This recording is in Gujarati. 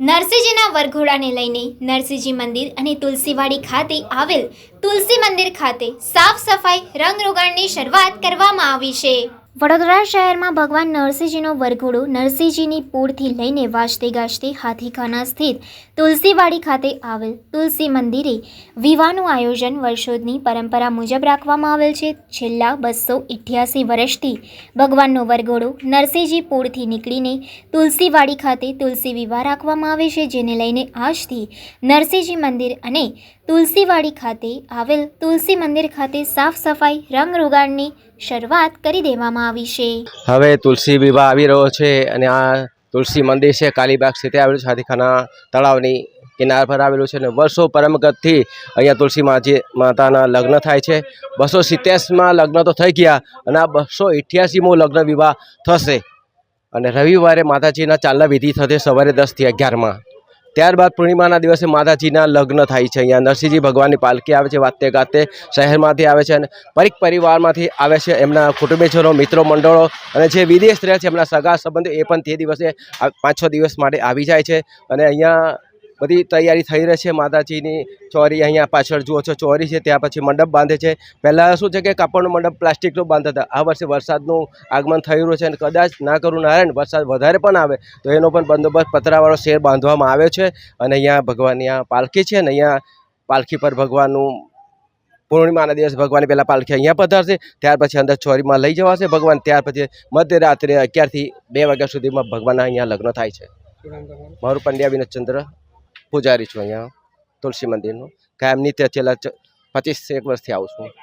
નરસિંહજીના વરઘોડાને લઈને નરસિંહજી મંદિર અને તુલસીવાડી ખાતે આવેલ તુલસી મંદિર ખાતે સાફ સફાઈ, રંગરોગાણની શરૂઆત કરવામાં આવી છે. વડોદરા શહેરમાં ભગવાન નરસિંહજીનો વરઘોડો નરસિંહજીની પૂળથી લઈને વાજતે ગાજતે હાથીખાના સ્થિત તુલસીવાડી ખાતે આવેલ તુલસી મંદિરે વિવાહનું આયોજન વર્ષોની પરંપરા મુજબ રાખવામાં આવેલ છે. છેલ્લા બસો ઇઠ્યાસી વર્ષથી ભગવાનનો વરઘોડો નરસિંહજી પૂળથી નીકળીને તુલસીવાડી ખાતે તુલસી વિવાહ રાખવામાં આવે છે, જેને લઈને આજથી નરસિંહજી મંદિર અને તુલસીવાડી ખાતે આવેલ તુલસી મંદિર ખાતે સાફ સફાઈ રંગરોગાણની શરૂઆત કરી દેવામાં આવી છે. હવે તુલસી વિવાહ આવી રહ્યો છે અને આ તુલસી મંદિર છે કાલીબાગ સ્થિતિ આવેલું હાથીખાના તળાવની કિનાર પર આવેલું છે અને વર્ષો પરંપરાગતથી અહીંયા તુલસી માજી માતાના લગ્ન થાય છે. બસો સિત્યાસીમાં લગ્ન તો થઈ ગયા અને આ બસો અઠ્યાસીમો લગ્ન વિવાહ થશે. અને રવિવારે માતાજીના ચાલના વિધિ થશે સવારે દસથી અગિયારમાં. ત્યારબાદ પૂર્ણિમાના દિવસે માતાજીના લગ્ન થાય છે. અહીંયા નરસિંહજી ભગવાનની પાલખી આવે છે વાતે ગાતે શહેરમાંથી આવે છે અને પરિક પરિવારમાંથી આવે છે. એમના કુટુંબીજનો, મિત્રો મંડળો અને જે વિદેશ રહે છે એમના સગા સંબંધો એ પણ તે દિવસે પાંચ છ દિવસ માટે આવી જાય છે. અને અહીંયા બધી તૈયારી થઈ રહી છે. માતાજીની ચોરી અહીંયા પાછળ જુઓ છો ચોરી છે ત્યાં પછી મંડપ બાંધે છે. પહેલાં શું છે કે કાપડનો મંડપ પ્લાસ્ટિકનો બાંધતા હતા. આ વર્ષે વરસાદનું આગમન થઈ રહ્યું છે અને કદાચ ના કરું નારાયણ વરસાદ વધારે પણ આવે તો એનો પણ બંદોબસ્ત પતરાવાળો શેર બાંધવામાં આવ્યો છે. અને અહીંયા ભગવાનની આ પાલખી છે અને અહીંયા પાલખી પર ભગવાનનું પૂર્ણિમાના દિવસ ભગવાનની પહેલાં પાલખી અહીંયા પધારશે ત્યાર પછી અંદર ચોરીમાં લઈ જવાશે ભગવાન ત્યાર પછી મધ્યરાત્રે અગિયારથી બે વાગ્યા સુધીમાં ભગવાનના અહીંયા લગ્ન થાય છે. મારું પંડ્યા વિનોદચંદ્ર. પૂજારી છું અહીંયા તુલસી મંદિરનું. કાયમ નિત્ય છેલ્લા ચ- પચીસ એક વર્ષથી આવું છું.